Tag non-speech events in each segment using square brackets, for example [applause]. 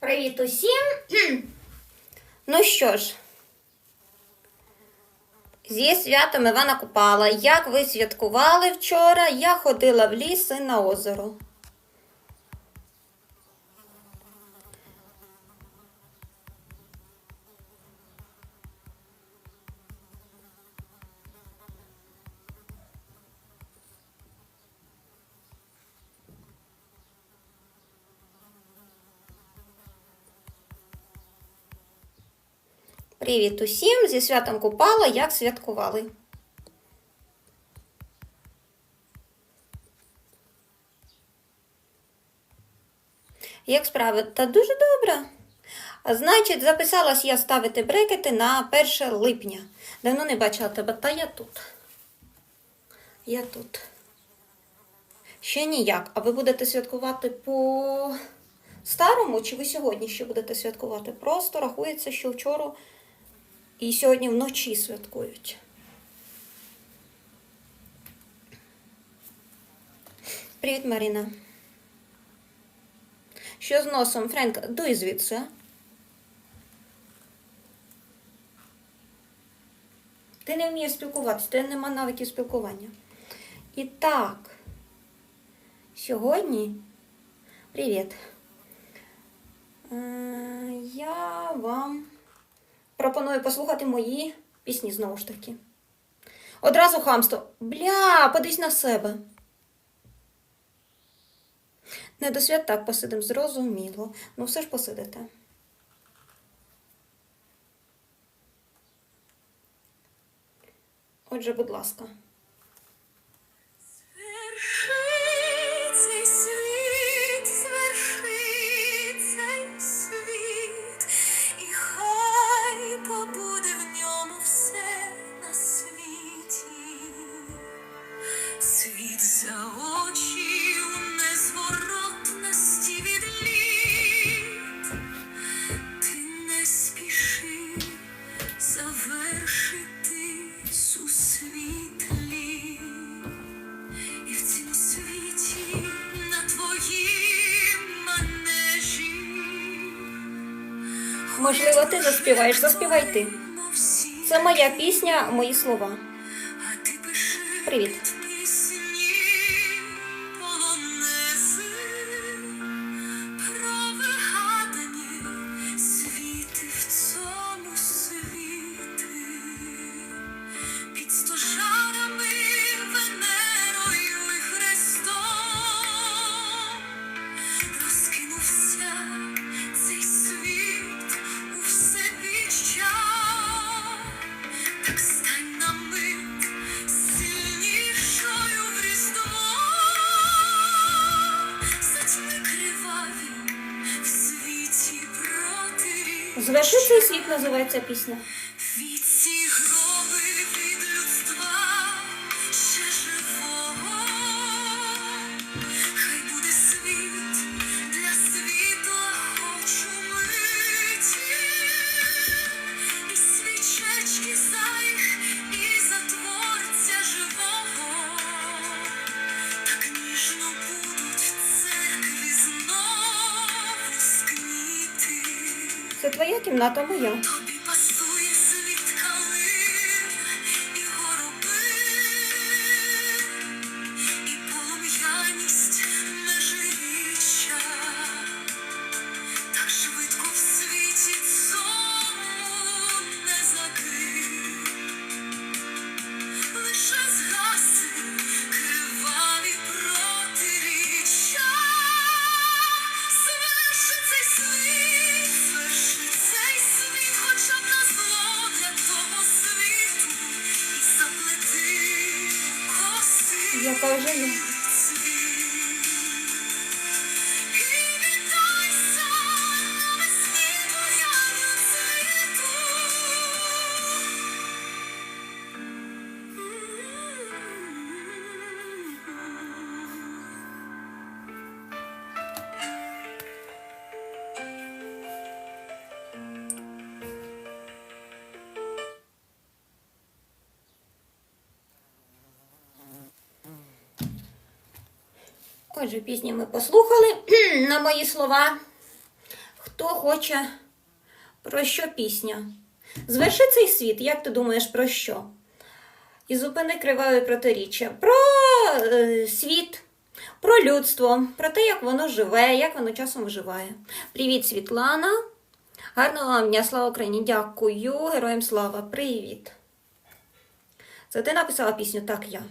Привіт усім! [clears throat] Ну що ж, зі святом Івана Купала. Як ви святкували вчора? Я ходила в ліс і на озеро. Привіт усім! Зі святом Купала. Як святкували? Як справи? Та дуже добре. Значить, записалась я ставити брекети на 1 липня. Давно не бачила тебе, та я тут. Я тут. Ще ніяк. А ви будете святкувати по старому, чи ви сьогодні ще будете святкувати? Просто рахується, що вчора і сьогодні вночі святкують. Привіт, Маріна. Що з носом, Френк, дуй звідси. Ти не вмієш спілкуватися, ти нема навиків спілкування. І так, сьогодні. Привіт. Е, Я вам пропоную послухати мої пісні знову ж таки. Одразу хамство. Бля, подивись на себе. Не до свят так посидим, зрозуміло. Ну все ж посидите. Отже, будь ласка. Можливо, ти заспіваєш, заспівай ти. Це моя пісня, мої слова. Привіт. Цей світ називається пісня. Кімната, моя. Коси. Отже, пісні ми послухали на мої слова. Хто хоче про що пісня? Зверши цей світ, як ти думаєш, про що? І зупини криваві протиріччя. Про е, світ, про людство, про те, як воно живе, як воно часом вживає. Привіт, Світлана. Гарного вам дня, слава Україні! Дякую, героям слава. Привіт. Це ти написала пісню? Так, я.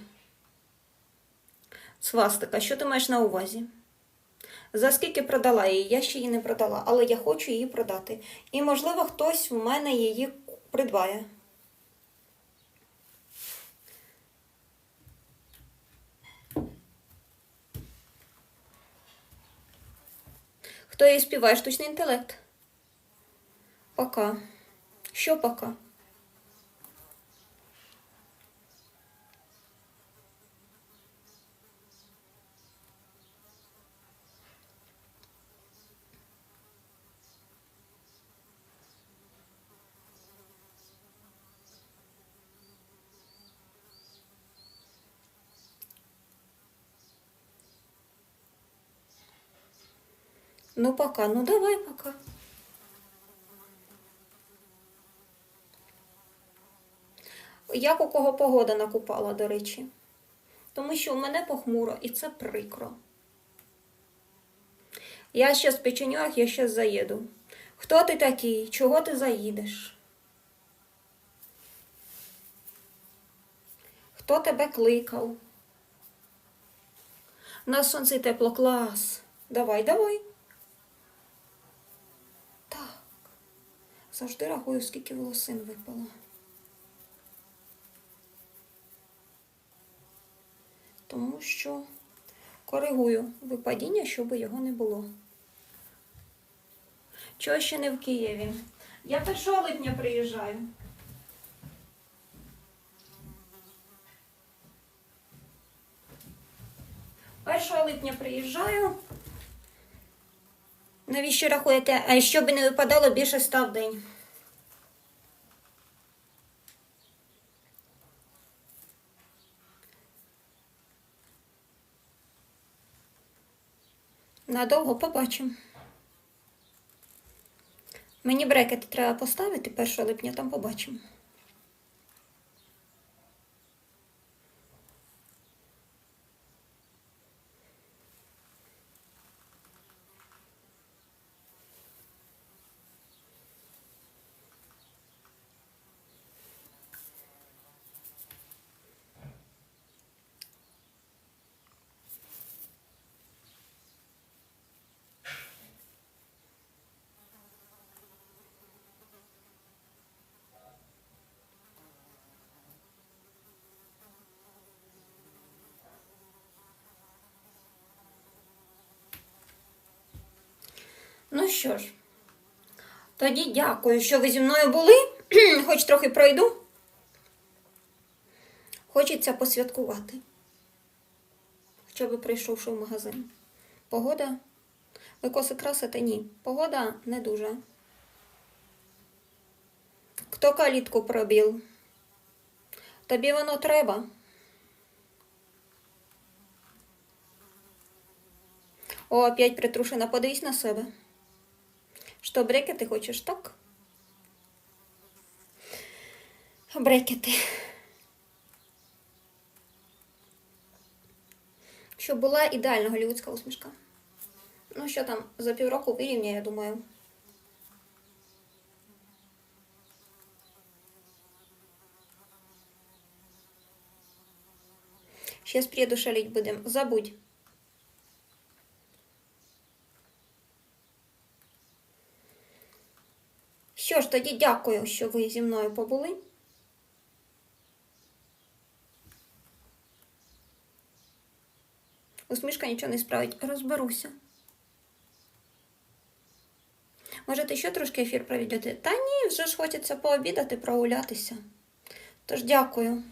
Свастика, що ти маєш на увазі? За скільки продала її? Я ще її не продала, але я хочу її продати. І, можливо, хтось в мене її придбає. Хто її співає? Штучний інтелект. Пока. Що пока? Ну, пока. Ну, давай пока. Як у кого погода накупала, до речі. Тому що у мене похмуро, і це прикро. Я ще в печенях, я ще заїду. Хто ти такий? Чого ти заїдеш? Хто тебе кликав? На сонце тепло, клас. Давай, давай. Завжди рахую, скільки волосин випало. Тому що коригую випадіння, щоб його не було. Чого ще не в Києві? Я 1 липня приїжджаю. Першого липня приїжджаю. Навіщо рахуєте? А щоб не випадало більше ста в день. Надовго побачимо. Мені брекети треба поставити 1 липня, там побачимо. Ну що ж, тоді дякую, що ви зі мною були. [clears throat] Хоч трохи пройду. Хочеться посвяткувати. Хоча би прийшовши в магазин. Погода. Ви коси красите? Ні. Погода не дуже. Хто калітку пробіл? Тобі воно треба. О, опять притрушена, подивись на себе. Що, брекети хочеш, так? Брекети. Щоб була ідеальна голівудська усмішка. Ну, що там, за півроку вирівняє, я думаю. Сейчас приеду шалить будем. Забудь. Що ж, тоді дякую, що ви зі мною побули. Усмішка нічого не справить. Розберуся. Можете ще трошки ефір проведете? Та ні, вже ж хочеться пообідати, прогулятися. Тож дякую.